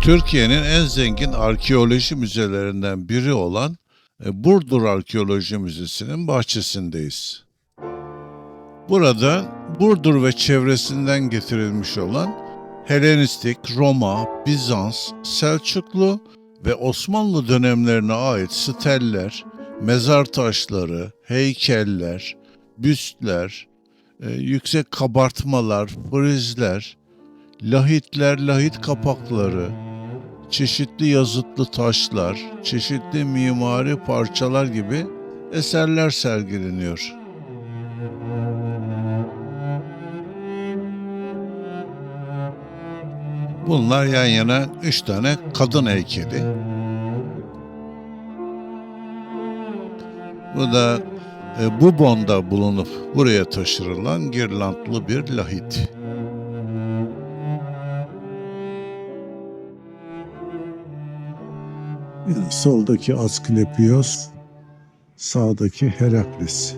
Türkiye'nin en zengin arkeoloji müzelerinden biri olan e, Burdur Arkeoloji Müzesi'nin bahçesindeyiz. Burada Burdur ve çevresinden getirilmiş olan Helenistik, Roma, Bizans, Selçuklu ve Osmanlı dönemlerine ait steller, mezar taşları, heykeller, büstler, e, yüksek kabartmalar, frizler, lahitler, lahit kapakları, çeşitli yazıtlı taşlar, çeşitli mimari parçalar gibi eserler sergileniyor. Bunlar yan yana üç tane kadın heykeli. Bu da e, Bubon'da bulunup buraya taşırılan girlandlı bir lahit. Soldaki Asklepios, sağdaki Herakles.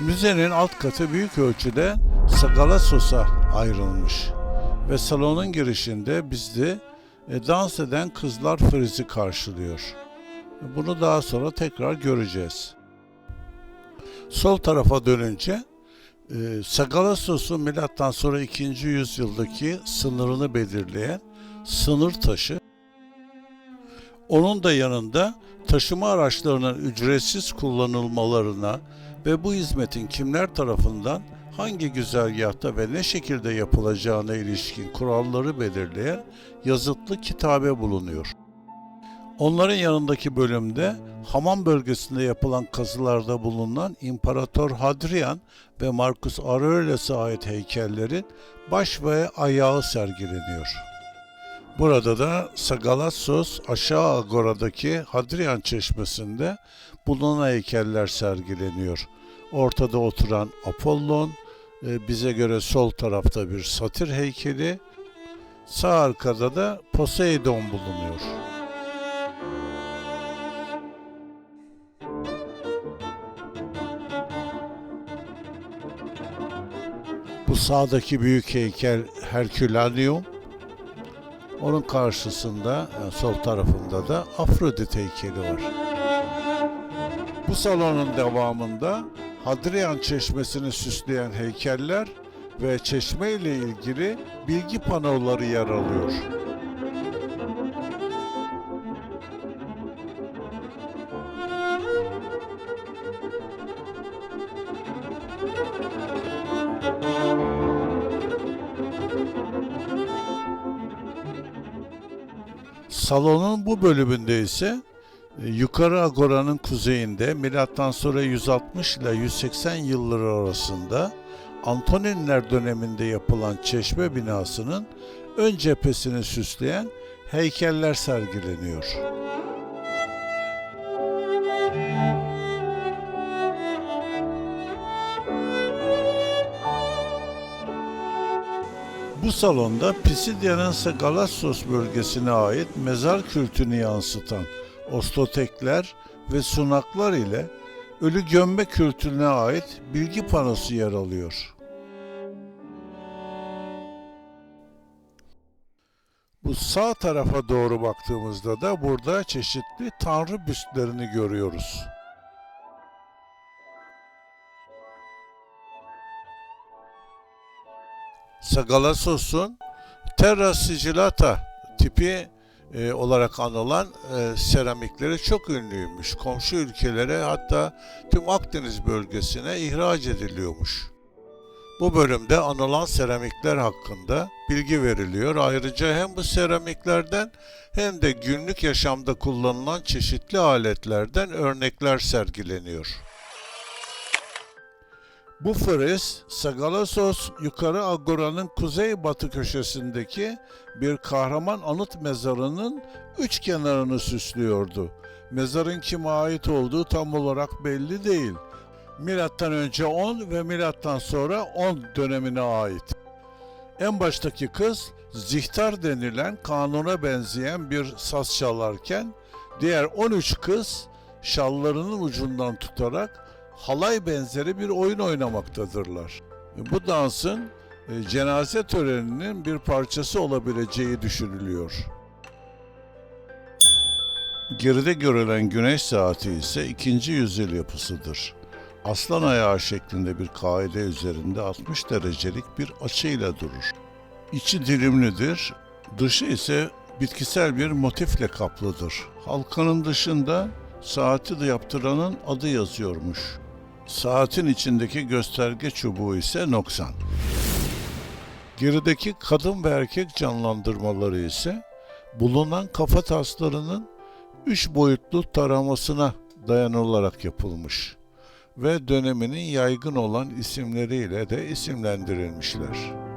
Müzenin alt katı büyük ölçüde Sagalassos'a ayrılmış ve salonun girişinde bizi e, dans eden kızlar frizi karşılıyor. Bunu daha sonra tekrar göreceğiz. Sol tarafa dönünce e, Sagalassos'un milattan sonra 2. yüzyıldaki sınırını belirleyen sınır taşı. Onun da yanında taşıma araçlarının ücretsiz kullanılmalarına ve bu hizmetin kimler tarafından hangi güzergahta ve ne şekilde yapılacağına ilişkin kuralları belirleyen yazıtlı kitabe bulunuyor. Onların yanındaki bölümde Hamam bölgesinde yapılan kazılarda bulunan İmparator Hadrian ve Marcus Aurelius'a ait heykellerin baş ve ayağı sergileniyor. Burada da Sagalassos aşağı Agora'daki Hadrian Çeşmesi'nde bulunan heykeller sergileniyor. Ortada oturan Apollon, e, bize göre sol tarafta bir satir heykeli, sağ arkada da Poseidon bulunuyor. Bu sağdaki büyük heykel Herculaneum, onun karşısında, yani sol tarafında da Afrodit heykeli var. Bu salonun devamında Hadrian Çeşmesi'ni süsleyen heykeller ve çeşme ile ilgili bilgi panoları yer alıyor. Salonun bu bölümünde ise e, Yukarı Agora'nın kuzeyinde milattan sonra 160 ile 180 yılları arasında Antoninler döneminde yapılan çeşme binasının ön cephesini süsleyen heykeller sergileniyor. Bu salonda Pisidia'nın Sagalassos bölgesine ait mezar kültünü yansıtan ostotekler ve sunaklar ile ölü gömme kültürüne ait bilgi panosu yer alıyor. Bu sağ tarafa doğru baktığımızda da burada çeşitli tanrı büstlerini görüyoruz. Sagalassos'un Terra Sigillata tipi e, olarak anılan e, seramikleri çok ünlüymüş. Komşu ülkelere hatta tüm Akdeniz bölgesine ihraç ediliyormuş. Bu bölümde anılan seramikler hakkında bilgi veriliyor. Ayrıca hem bu seramiklerden hem de günlük yaşamda kullanılan çeşitli aletlerden örnekler sergileniyor. Bu friz Sagalassos yukarı Agora'nın kuzey-batı köşesindeki bir kahraman anıt mezarının üç kenarını süslüyordu. Mezarın kime ait olduğu tam olarak belli değil. Milattan önce 10 ve milattan sonra 10 dönemine ait. En baştaki kız zihtar denilen kanuna benzeyen bir saz çalarken diğer 13 kız şallarının ucundan tutarak halay benzeri bir oyun oynamaktadırlar. Bu dansın e, cenaze töreninin bir parçası olabileceği düşünülüyor. Geride görülen güneş saati ise 2. yüzyıl yapısıdır. Aslan ayağı şeklinde bir kaide üzerinde 60 derecelik bir açıyla durur. İçi dilimlidir, dışı ise bitkisel bir motifle kaplıdır. Halkanın dışında saati de yaptıranın adı yazıyormuş. Saatin içindeki gösterge çubuğu ise noksan. Gerideki kadın ve erkek canlandırmaları ise bulunan kafa taslarının üç boyutlu taramasına dayanılarak yapılmış ve döneminin yaygın olan isimleriyle de isimlendirilmişler.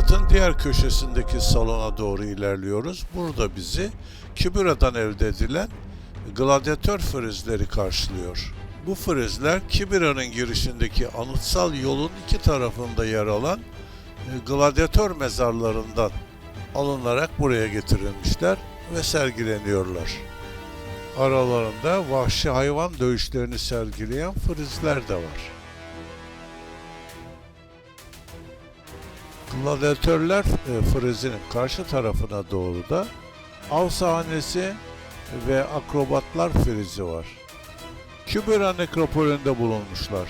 Katın diğer köşesindeki salona doğru ilerliyoruz. Burada bizi Kibira'dan elde edilen gladyatör frizleri karşılıyor. Bu frizler Kibira'nın girişindeki anıtsal yolun iki tarafında yer alan e, gladyatör mezarlarından alınarak buraya getirilmişler ve sergileniyorlar. Aralarında vahşi hayvan dövüşlerini sergileyen frizler de var. Gladyatörler e, frizinin karşı tarafına doğru da av sahnesi ve akrobatlar frizi var. Kübera nekropolünde bulunmuşlar.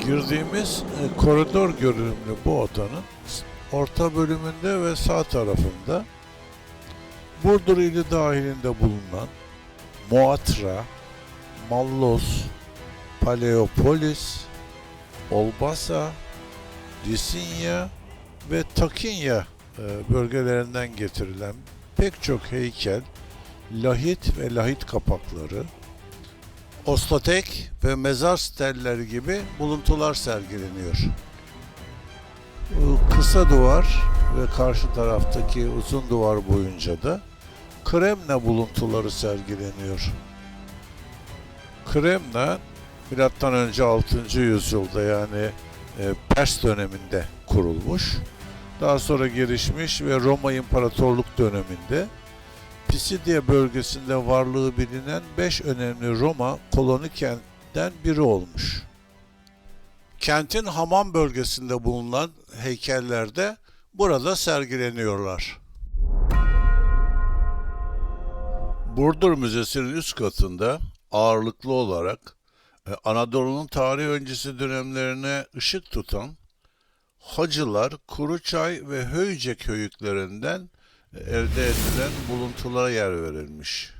Girdiğimiz e, koridor görünümlü bu odanın orta bölümünde ve sağ tarafında Burdur ili dahilinde bulunan Moatra, Mallos, Paleopolis, Olbasa, Lisinya ve Takinya e, bölgelerinden getirilen pek çok heykel, lahit ve lahit kapakları, ostatek ve mezar stelleri gibi buluntular sergileniyor. Kısa duvar ve karşı taraftaki uzun duvar boyunca da Kremna buluntuları sergileniyor. Kremna milattan önce 6. yüzyılda yani e, Pers döneminde kurulmuş. Daha sonra gelişmiş ve Roma İmparatorluk döneminde Pisidya bölgesinde varlığı bilinen 5 önemli Roma koloni kentten biri olmuş. Kentin Hamam bölgesinde bulunan heykeller de burada sergileniyorlar. Burdur Müzesi'nin üst katında ağırlıklı olarak e, Anadolu'nun tarih öncesi dönemlerine ışık tutan Hacılar, Kuruçay ve Höycek höyüklerinden e, elde edilen buluntulara yer verilmiş.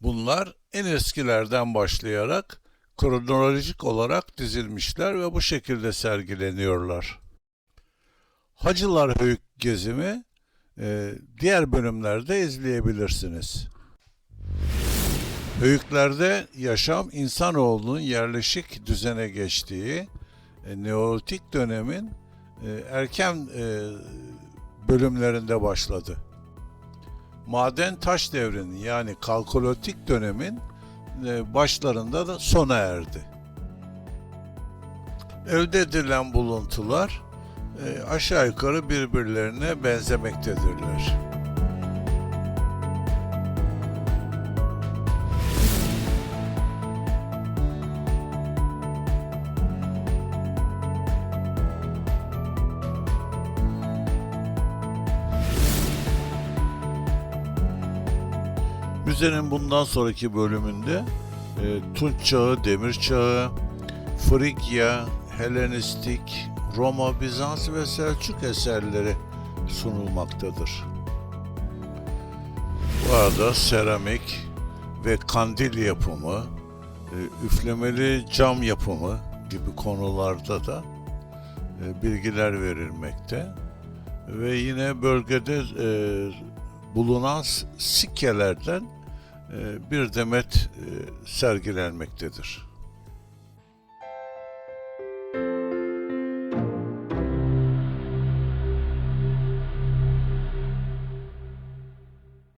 Bunlar en eskilerden başlayarak kronolojik olarak dizilmişler ve bu şekilde sergileniyorlar. Hacılar Höyük gezimi e, diğer bölümlerde izleyebilirsiniz. Höyüklerde yaşam insanoğlunun yerleşik düzene geçtiği e, Neolitik dönemin e, erken e, bölümlerinde başladı. Maden taş devrinin yani kalkolitik dönemin başlarında da sona erdi. Elde edilen buluntular aşağı yukarı birbirlerine benzemektedirler. Müzenin bundan sonraki bölümünde e, Tunç Çağı, Demir Çağı, Frigya, Helenistik, Roma, Bizans ve Selçuk eserleri sunulmaktadır. Bu arada seramik ve kandil yapımı, e, üflemeli cam yapımı gibi konularda da e, bilgiler verilmekte. Ve yine bölgede e, bulunan sikkelerden bir demet e, sergilenmektedir.